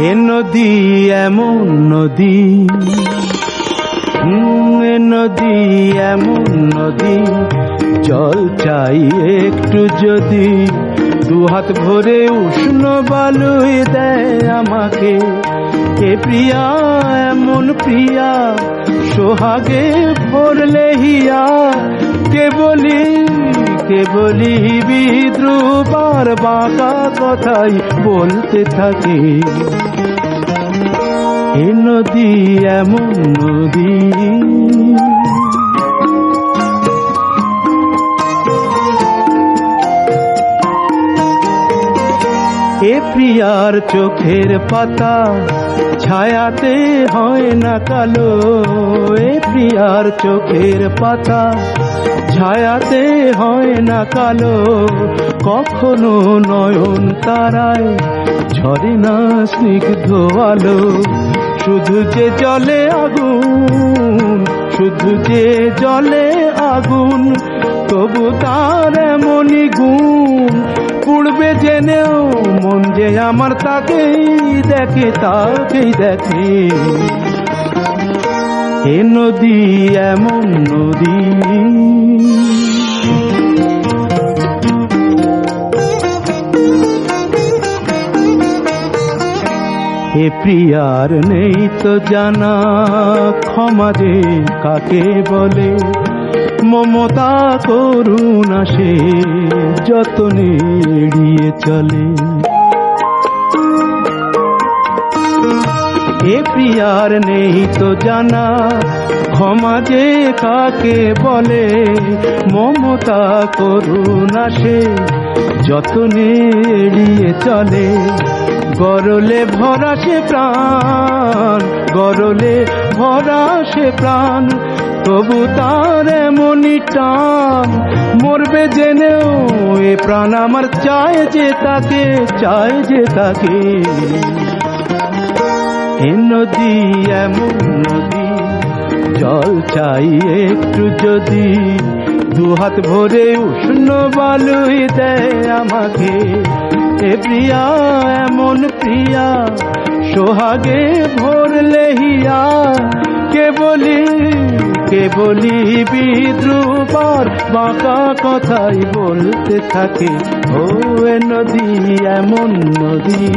নদী এমন নদী। এ নদী এমন নদী। জল চাই একটু যদি দুহাত ভরে উষ্ণ বালুই দেয় আমাকে। এ প্রিয়া, এমন প্রিয়া, সোহাগে ভরলে হিয়া কে বলি বিদ্রুবার বাঁকা কথাই বলতে থাকি। এ নদী এমন নদী। এ প্রিয়ার চোখের পাতা, ছায়াতে হয় না কালো এ প্রিয়ার চোখের পাতা, ছায়াতে হয় না কালো কখনো নয়ন তারায়, ঝরে না স্নিগ্ধ আলো, শুধু যে জলে আগুন, শুধু যে জলে আগুন, তবু তার এমনই গুণ পুড়বে জেনেও মন যে আমার তাকেই দেখে তাকেই দেখে। এ নদী, এমন নদী। এ প্রিয়ার নেই তো জানা, ক্ষমা যে কাকে বলে? মমতা করুণা সে যতনে এড়িয়ে চলে। এ প্রিয়ার নেই তো জানা, ক্ষমা যে কাকে বলে, মমতা করুণা সে যতনে এড়িয়ে চলে। গরলে ভরা সে প্রাণ, গরলে ভরা সে প্রাণ, তবু তার এমনই টান। মরবে জেনেও এ প্রাণ আমার চায় যে তাকে, চায় যে তাকে। এ নদী, এমন নদী। জল চাই একটু যদি, দুহাত ভরে উষ্ণ বালুই দেয় আমাকে। এ প্রিয়া, এমন প্রিয়া, সোহাগে ভরলে হিয়া কে বলি কে বলি বিদ্রুবার বাঁকা কথাই বলতে থাকে। ও নদী, এমন নদী।